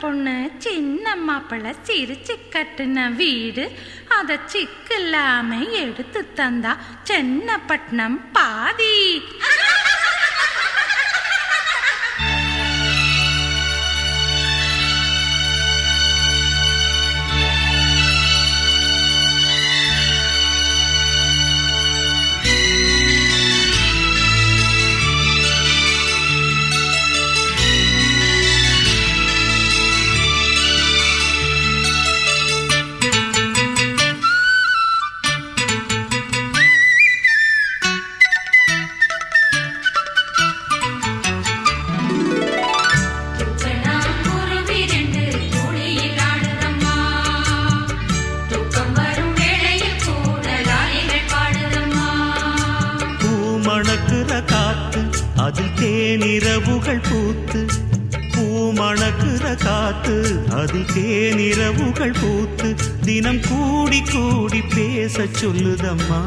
பொண்ணு சின்ன மாப்பிள்ள சிரிச்சு கட்டின வீடு அதை சிக்கு சிக்கில்லாம எடுத்து தந்தா சென்னப்பட்டினம் பாதி. காத்து அதில் தேனிரவுகள் பூத்து பூமணக்குற காத்து அதில் தேனிரவுகள் பூத்து தினம் கூடி கூடி பேச சொல்லுதம்மா.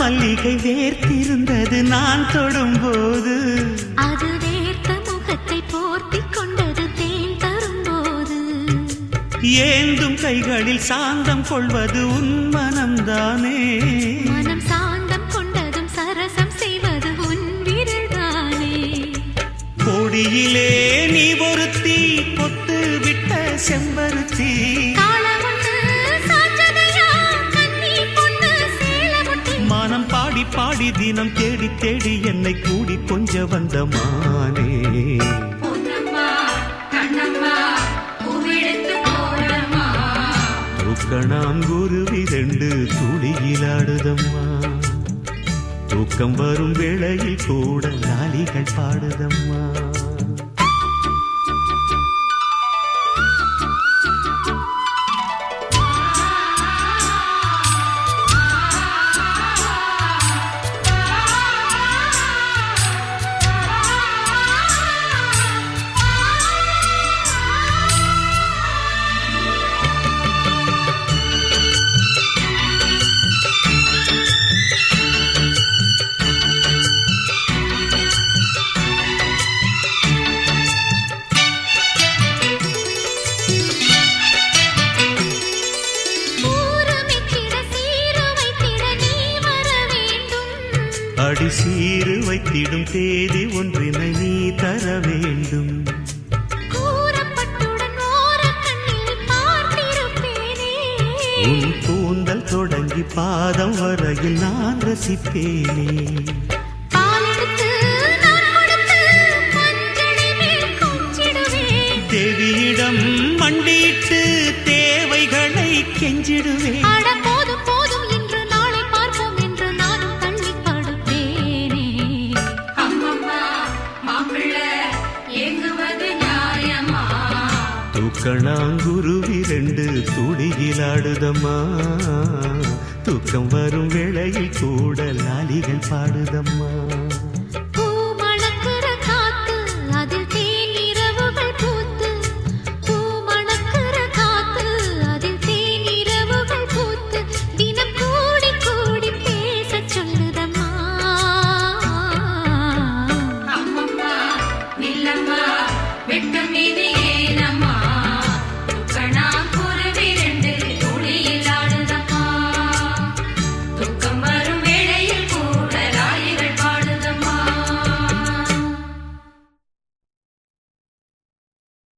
மல்லிகை வேர்த்திருந்தது நான் தொடும்போது. அது வேர்த்த முகத்தை போர்த்திக் கொண்டது தேன் தரும்போது. ஏந்தும் கைகளில் சாந்தம் கொள்வது உன் மனம்தானே. மனம் சாந்தம் கொண்டதும் சரசம் செய்வது உன் விரல்தானே. கொடியிலே நீ ஒருத்தி பொத்து விட்ட செம்பருத்தி. பாடி தினம் தேடி தேடி என்னை கூடி கொஞ்ச வந்த மானே. தூக்கணாம் குருவி ரெண்டு துளியிலாடுதம்மா தூக்கம் வரும் வேளையில் கூட லாலிகள் பாடுதம்மா. அடி சீரு வைத்திடும் தேதி ஒன்றினை நீ தர வேண்டும். உன் கூந்தல் தொடங்கி பாதம் வரையில் நான் ரசிப்பேனே. தேவியிடம் மண்டியிட்டு தேவைகளை கெஞ்சிடுவேன் தூக்கணாங்குருவி ரெண்டு துடியிலாடுதம்மா தூக்கம் வரும் வேளையில் கூட லாலிகள் பாடுதம்மா.